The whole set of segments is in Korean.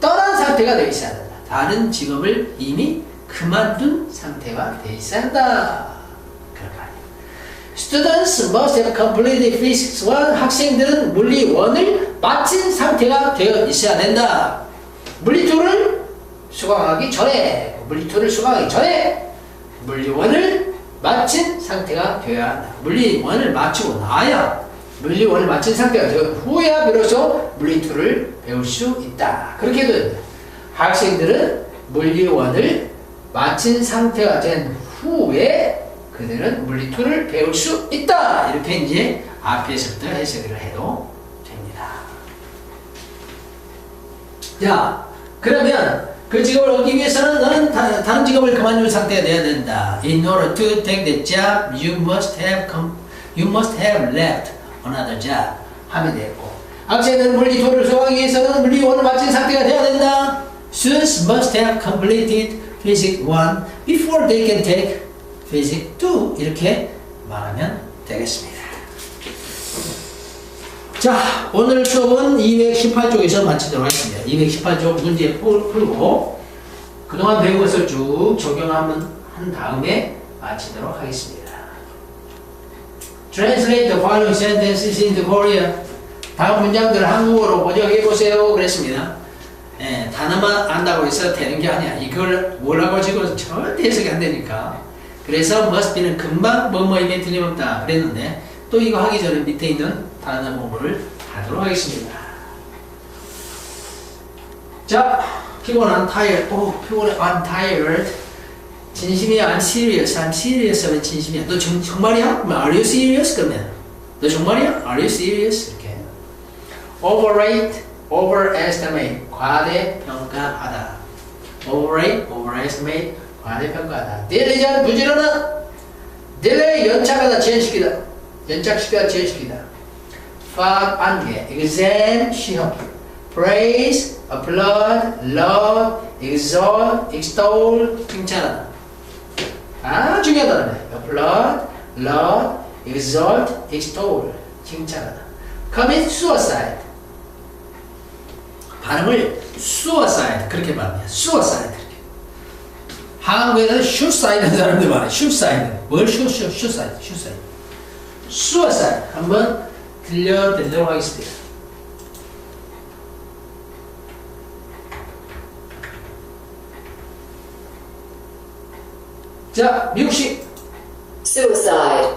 떠난 상태가 되어 있어야 된다. 다른 직업을 이미 그만둔 상태가 되어 있어야 한다. 말이에요. Students must have completed physics 1. 학생들은 물리 1을 마친 상태가 되어 있어야 된다. 물리 2를 수강하기 전에, 물리 2를 수강하기 전에 물리 1을 마친 상태가 되어야 한다. 물리 1을 마치고 나야 물리 1을 마친 상태가 되어 후에야 비로소 물리 2를 배울 수 있다. 그렇게 해도 된다. 학생들은 물리 1을 마친 상태가 된 후에 그들은 물리 2를 배울 수 있다. 이렇게 이제 앞에서부터 해석을 해도 됩니다. 자, 그러면 그 직업을 얻기 위해서는 너는 다, 다른 직업을 그만둔 상태가 돼야 된다. In order to take the job, you must have you must have left another job. 하면 되고. 학생은 물리 2를 수강하기 위해서는 물리 1을 마친 상태가 돼야 된다. Students must have completed Physics 1 before they can take Physics 2. 이렇게 말하면 되겠습니다. 자, 오늘 수업은 218쪽에서 마치도록 하겠습니다. 218쪽 문제 풀- 풀고 그동안 배운 것을 쭉 적용하면 한 다음에 마치도록 하겠습니다. Translate the following sentences into Korean. 다음 문장들을 한국어로 번역해 보세요. 그랬습니다. 예, 단어만 안다고 해서 되는 게 아니야. 이걸 뭐라고 지금 절대 해석이 안 되니까. 그래서 must be는 금방 뭐뭐임에 틀림없다 그랬는데 또 이거 하기 전에 밑에 있는 단어 공부를 하도록 하겠습니다. 자, 피곤한 tired. 오, 피곤해. I'm tired. 진심이야. I'm serious. I'm serious 하면 진심이야. 너 정, 정말이야? 그러면 Are you serious? 그러면 너 정말이야? Are you serious? 이렇게. Overrate, overestimate. 과대평가하다. Overrate, overestimate. 과대평가하다. Diligent, 부지런한. Delay, 연착하다, 지연시키다. 연착시키다, 지연시키다. fact, 안개. Exam, 시험. Praise, applaud, love, exalt, extol, 칭찬하다. 아, 중요하다. applaud, love, exalt, extol, 칭찬하다. commit suicide. 발음을 suicide 그렇게 발음해요. suicide 이렇게. 한국에는 suicide 하는 사람들 많아요. suicide. 뭘 shoot, suicide, suicide. suicide 한번 들려드리도록 하겠습니다. 자, 미국식, Suicide.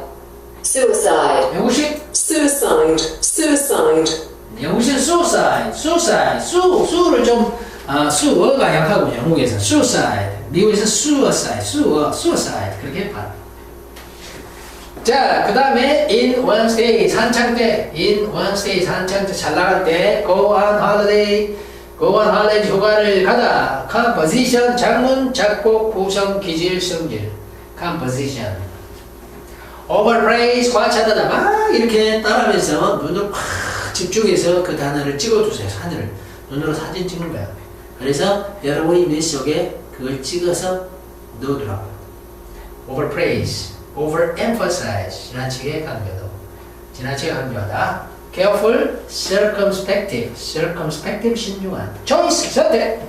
Suicide. 영국식, Suicide. Suicide. 영국식 suicide, suicide, 수, 수를 좀, 아, 수어가 약하고 영국에서 suicide, 미국에서 suicide, 수어, suicide 그렇게 봐. 자, 그 다음에 in one state 한창 때, in one state 한창 때 잘 나갈 때, go on holiday, on holiday 휴가를 가다, composition 장문, 작곡, 구성, 기질, 성질, composition. overpraise 과찬하다. 막 이렇게 따라하면서 눈을 팍 집중해서 그 단어를 찍어주세요 하늘을. 눈으로 사진 찍는 거야. 그래서 여러분이 머릿속에 그걸 찍어서 넣어두라고요 overpraise. Overemphasize. 지나치게 강조도 지나치게 강조하다 careful circumspective circumspective 신중한 choice 선택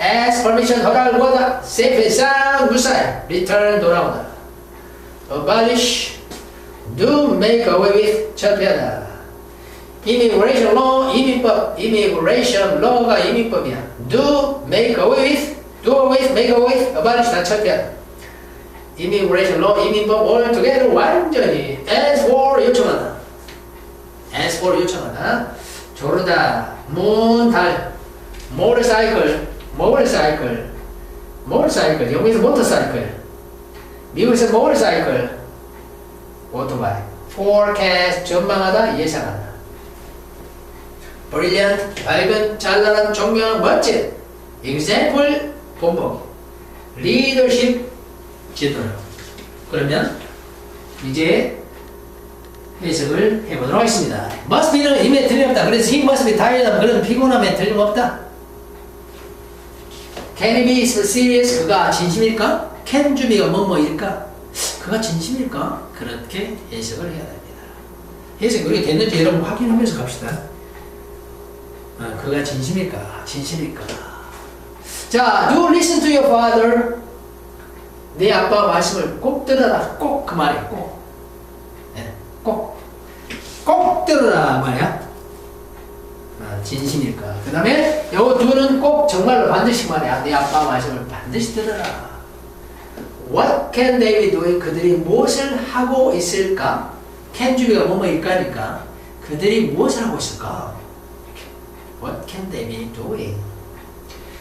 ask permission 허락을 구하다 safe 상 무사히 return 돌아오다 abolish, do make away with, 철폐하다. immigration law, 이민법, immigration law가 이민법이야. do make away with, do away with, make away with, abolish 다 철폐하다. immigration law, 이민법 altogether 완전히 as for 요청하다. As for 요청하다. 조르다, moon, 달, motorcycle, motorcycle, motorcycle, 영국에서 motorcycle. 미국에서 motorcycle, 오토바이, forecast, 전망하다, 예상하다. brilliant, 밝은, 찬란한, 총명한, 멋진. example, 본보기. leadership, 지도력. 그러면 이제 해석을 해보도록 하겠습니다. must be는 힘에 틀림없다. 그래서 he must be tired. 그런 피곤함에 틀림없다. Can he be serious? 그가 진심일까? Can 주비가 뭐뭐일까? 그가 진심일까? 그렇게 해석을 해야 됩니다. 해석이 그렇게 됐는지 여러분 확인하면서 갑시다. 어, 그가 진심일까? 진심일까? 자, do listen to your father. 네 아빠 말씀을 꼭 들어라. 꼭 그 말이야. 꼭. 네, 꼭. 꼭 들어라 말이야. 아, 진심일까? 그 다음에 요 두는 꼭 정말로 반드시 말이야. 네 아빠 말씀을 반드시 들어라. What can they doing? 그들이 무엇을 하고 있을까? can 주기가 뭐뭐일까니까 그들이 무엇을 하고 있을까? What can they be doing?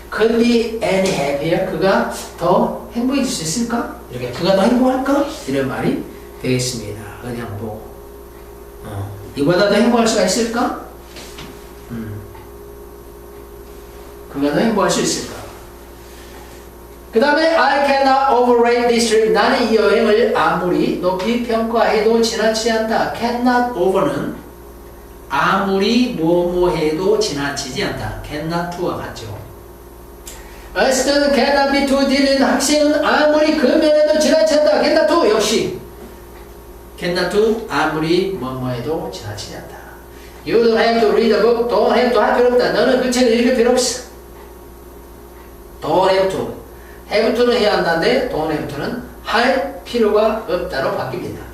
Could be any happier? 그가 더 행복해질 수 있을까? 이렇게 그가 더 행복할까? 이런 말이 되겠습니다. 그냥 뭐 어, 이보다 더 행복할 수가 있을까? 음. 그가 더 행복할 수 있을까? 그 다음에 I cannot overrate this trip. 나는 이 여행을 아무리 높이 평가해도 지나치지 않다. cannot over는 아무리 뭐뭐 해도 지나치지 않다. cannot to와 같죠. Student cannot be too diligent. 학생은 아무리 금연해도 지나치지 않다. cannot to 역시 to 아무리 뭐뭐 해도 지나치지 않다. You don't have to read a book. Don't have to 할 필요 없다. 너는 그 책을 읽을 필요 없어. Don't have to. have to는 해야 한다는데 don't have to는 할 필요가 없다로 바뀝니다.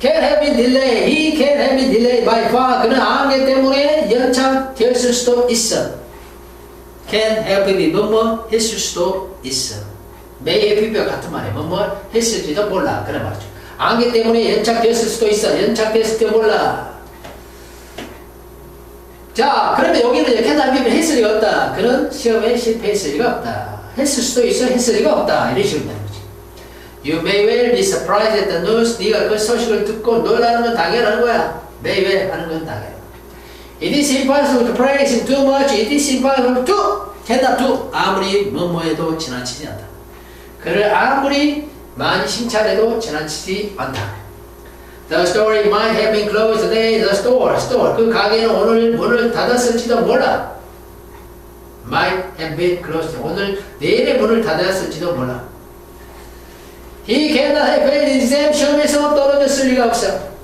Can have been delayed. He can have been delayed by far. 그는 암기 때문에 연착되었을 수도 있어. Can have been 뭐뭐 했을 수도 있어. may have 같은 말이에요. 뭐뭐 했을지도 몰라. 그런 말이죠. 암기 때문에 연착되었을 수도 있어. 연착됐을 때 몰라. 자, 그러면 여기는 have been 했을 리가 없다. 그는 시험에 실패했을 리가 없다. 했을 수도 있어. 했을 리가 없다. 이런 식으로 되는 거지. You may well be surprised at the news. 네가 그 소식을 듣고 놀라는 건 당연한 거야. may well 하는 건 당연. It is impossible to praise too much. It is impossible to cannot do. 아무리 뭐뭐해도 지나치지 않다. 그를 아무리 많이 칭찬해도 지나치지 않다. The store might have been closed today. The store, store. 그 가게는 오늘 문을 닫았을지도 몰라. Might have been closed. 오늘 내일의 문을 닫았을지도 몰라. He cannot have failed in exam. 시험에서 떨어졌을 리가 없어.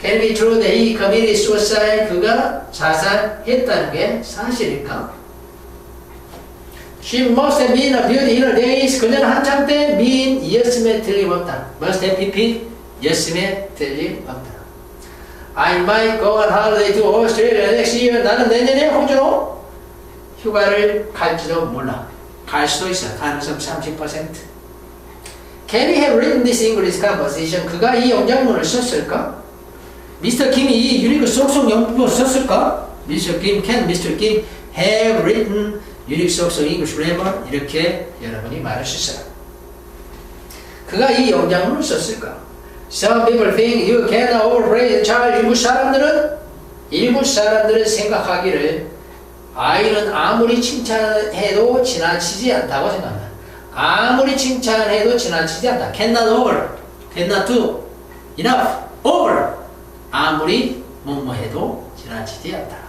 Can it be true that he committed suicide? 그가 자살했다는 게 사실일까? She must have been a beauty in her days. 그녀는 한창 때 미인이었음에 틀림없다. Must have been 였음에 틀림없다. I might go on holiday to Australia next year. 나는 내년에 호주로 휴가를 갈지도 몰라. 갈 수도 있어. 가능성 30%. Can he have written this English composition? 그가 이 영장문을 썼을까? 미스터 김이 이 유니크 속성 영문을 썼을까? 미스터 김, can Mr. Kim have written 유니크 속성 English grammar? 이렇게 여러분이 말할 수 있어요. 그가 이 영장문을 썼을까? Some people think you overpraise a child. 일부 사람들은 일부 사람들은 생각하기를 아이는 아무리 칭찬해도 지나치지 않다고 생각한다. 아무리 칭찬해도 지나치지 않다. Cannot over, cannot do, enough, over. 아무리 뭐뭐 해도 지나치지 않다.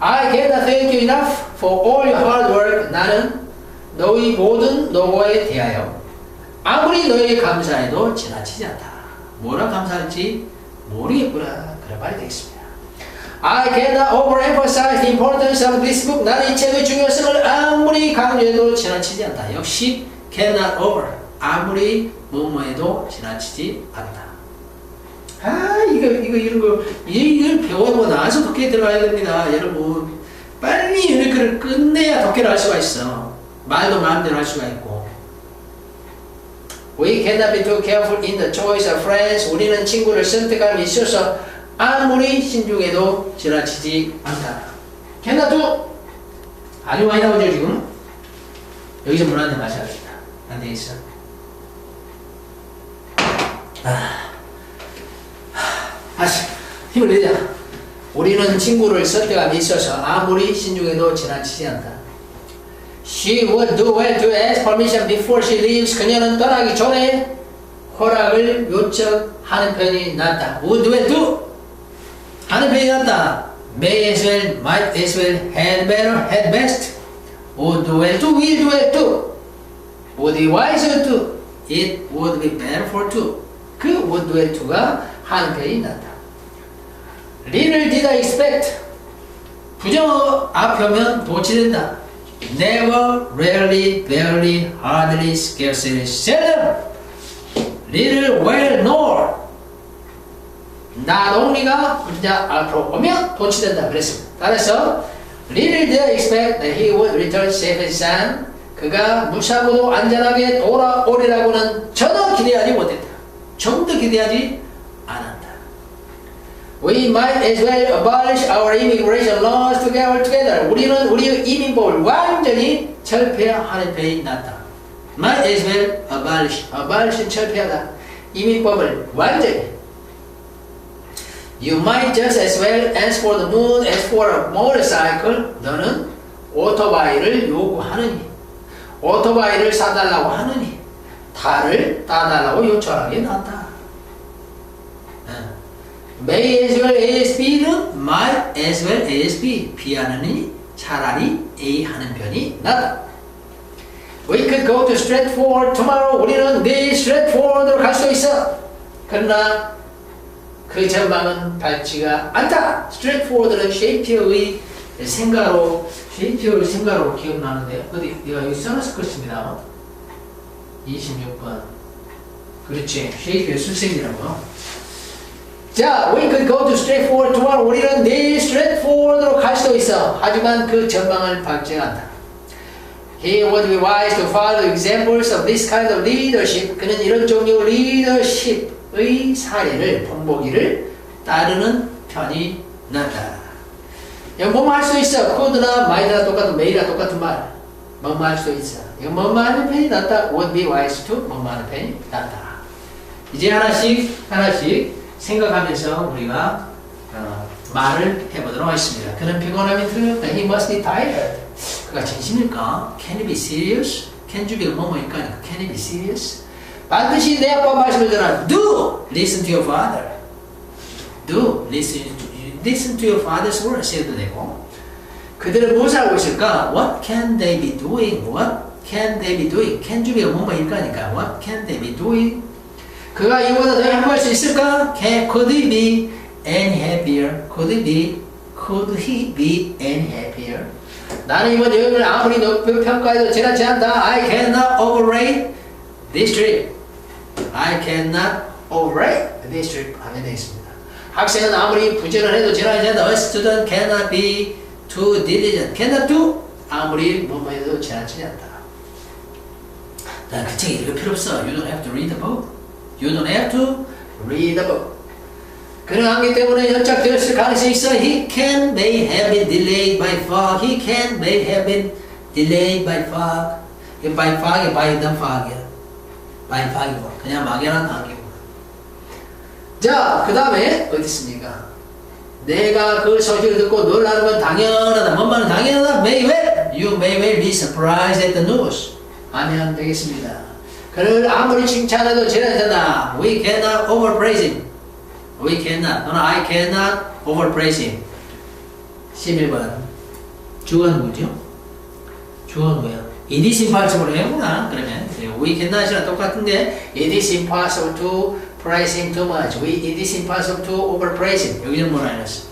I cannot thank you enough for all your hard work. 나는 너희 모든 노고에 대하여 아무리 너희 감사해도 지나치지 않다. 뭐라 감사할지 모르겠구나. 그런 말이 되겠습니다. I cannot overemphasize the importance of this book. 나는 이 책의 중요성을 아무리 강조해도 지나치지 않다. 역시 cannot over. 아무리 뭐뭐해도 지나치지 않다. 아 이거 이거 이런 거 이걸 배워보고 나서 독해 들어가야 됩니다. 여러분 빨리 유니크를 끝내야 독해를 할 수가 있어. 말도 마음대로 할 수가 있고. We cannot be too careful in the choice of friends. 우리는 친구를 선택함에 있어서 아무리 신중해도 지나치지 않다. cannot do. 아주 많이 나오죠 지금. 여기서 문한테 마셔야겠다. 안 되겠어. 아, 다시 힘을 내자. 우리는 친구를 선택함에 있어서 아무리 신중해도 지나치지 않다. She would do well to ask permission before she leaves. 그녀는 떠나기 전에 허락을 요청하는 편이 낫다. Would well do. 하는 편이 낫다. May as well, might as well, had better, had best. Would do well to, will do well to. Would be wiser to. It would be better for to. 그 would do well to가 하는 편이 낫다. Little did I expect. 부정어 앞에면 도치된다. never, rarely, barely, hardly, scarcely, seldom, little, well, nor. not only가 문자 앞으로 오면 도치된다 그랬습니다. 따라서 little they expect that he would return safe and sound. 그가 무사고도 안전하게 돌아오리라고는 전혀 기대하지 못했다. 전혀 기대하지 않았다. We might as well abolish our immigration laws together. together. 우리는 우리의 이민법을 완전히 철폐하는 편이 낫다. Might as well abolish. abolish는 철폐하다. 이민법을 완전히. You might just as well ask for the moon as for a motorcycle. 너는 오토바이를 요구하느니, 오토바이를 사달라고 하느니, 달을 따달라고 요청하는 게 낫다. May as well as B는 might as well as B. B하느니 차라리 A 하는 편이 낫다. We could go to Stratford tomorrow. 우리는 내일 Stratford로 갈 수 있어. 그러나 그 전망은 밝지가 않다. Stratford는 셰이피어의 생가로 셰이피어의 생가로 기억나는데 어디 내가 여기 써놨을 것입니다. 26번. 그렇지. 셰이피어 술생이라고. 자, we could go to Stratford tomorrow. 우리는 내일 Stratford로 갈 수도 있어. 하지만 그 전망을 않다. He would be wise to follow examples of this kind of leadership. 그는 이런 종류 leadership의 사례를 본보기를 따르는 편이 낫다. 뭐뭐 할수 있어. could나 might나 똑같은 may나 똑같은 말. 뭐뭐 할수 있어. 이거 뭐뭐 하는 편이 낫다. would be wise to 뭐뭐 하는 편이 낫다. 이제 하나씩 하나씩 생각하면서 우리가 어, 말을 해보도록 하겠습니다. 그는 피곤함이 들었다. He must be tired. 그가 진심일까? Can he be serious? Can you be 뭐뭐일까? Can he be serious? 반드시 내 아빠 말씀을 들어. Do listen to your father. Do listen to, listen to your father's words 해도 되고. 그들은 무엇을 하고 있을까? What can they be doing? What can they be doing? Can you be 뭐뭐일까니까. What can they be doing? 그가 이보다 더 행복할 수 있을까? Could he be any happier? Could he be, could he be any happier? 나는 이번 여행을 아무리 높이 평가해도 지나지 않다. I cannot overrate this trip. I cannot overrate this trip. 하면 되겠습니다. 학생은 아무리 부지런 해도 지나지 않다. A student cannot be too diligent. cannot do. 아무리 뭐뭐 해도 지나치지 않다. 난그 책 읽을 필요 없어. You don't have to read the book. You don't have to read the book. 그는 하기 때문에 연착되었을 가능성이 있어. He can may have been delayed by fog. He can may have been delayed by fog. 이 by fog이 by the fog이야. by fog이고 그냥 막연한 안개고. 자, 그 다음에 어디 있습니까? 내가 그 소식을 듣고 놀라는 건 당연하다. 뭔 말은 당연하다. May well. You may well be surprised at the news. 하면 되겠습니다. 그를 아무리 칭찬해도 지나잖아. We cannot overpraise him. We cannot. 너는 I cannot overpraise him. 11번. 주어는 뭐죠? 주어는 뭐야? It is impossible 해구나. 그러면 we cannot이랑 똑같은데 It is impossible to praise him too much. We, it is impossible to overpraise him. 여기는 뭐라 했어?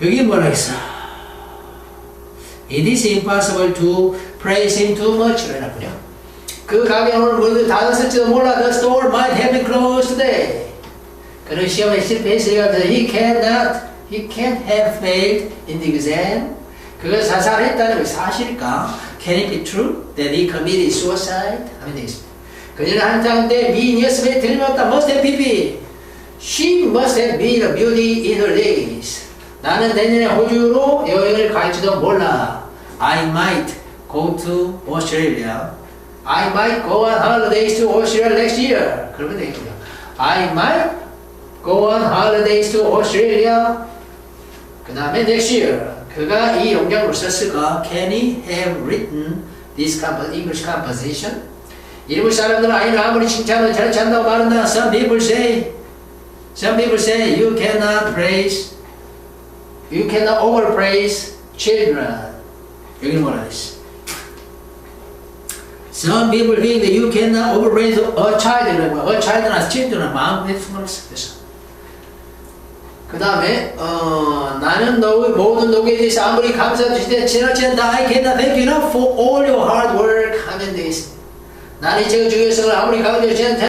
여기는 뭐라 했어? It is impossible to praise him too much. 그래놨군요. 그 가게 오늘 문을 닫았을지도 몰라. The store might have been closed today. 그는 시험에 실패했으니까 he cannot, he can't have failed in the exam. 그가 자살했다는 게 사실일까? Can it be true that he committed suicide? 하면 되겠습니다. 그녀는 한창 때 미니어스에 들렸다. Must have been. She must have been a beauty in her days. 나는 내년에 호주로 여행을 갈지도 몰라. I might go to Australia. I might go on holidays to Australia next year. 그러면 되겠군요. I might go on holidays to Australia. 그 다음에 next year. 그가 이 용량으로 썼을까? Can he have written this compo- English composition? 일부 사람들은 아이를 아무리 칭찬을 잘 찬다고 말한다. Some people say, some people say you cannot praise, you cannot overpraise children. 여기는 뭐라 했어? Some people think that you cannot overpraise a child. A child나 children은 마음 내 순간을 그래서 그 다음에 어, 나는 너 모든 노에 대해서 아무리 감사드리되 지나치 않다 I cannot thank you enough for all your hard work 하면 되겠습니다. 나는 제가 주의 성을 아무리 감사드리지 않다